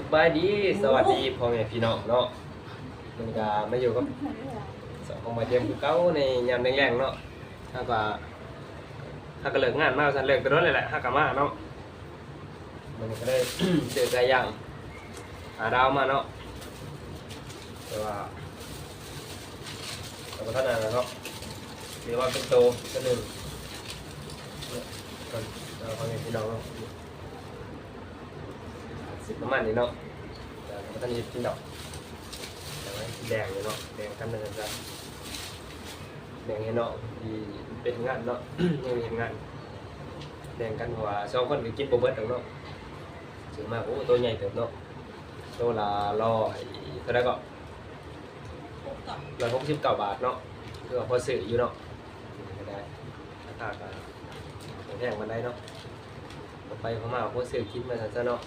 สบายดีสวัสดีพ่อแม่พี่น้องเนาะมันก็มาอยู่กับสองของมาเยี่ยมคือเก้าในยามแรงๆเนาะถ้าก็ถ้าก็เลิกงานมาสันเลิกไปรถเลยแหละถ้าก็มาเนาะมันก็ได้ เจอใจย่างหาดาวมาเนาะแต่ว่าแต่ว่าท่านนั้นเนาะหรือว่าเป็นโตก็หนึ่งเนี่ยก่อนเราพ่อแม่พี่น้องเนาะ สิบประมาณนี้เนาะแต่ก็ต้องยึดกินดอกแต่ว่าแดงอยู่เนาะแดงกันเนินจ้ะแดงให้เนาะที่เป็นงานเนาะยังเห็นงานแดงกันเพราะว่าสองคนก็กินโบเบิร์ตเนาะถึงมากโอ้ตัวใหญ่เติบเนาะตัวละร้อยเท่าไรก็ร้อยหกสิบเก้าบาทเนาะคือว่าพอซื้ออยู่เนาะก็ได้ราคาก็แพงมันได้เนาะต่อไปเขามาพอซื้อกินมาซะเนาะ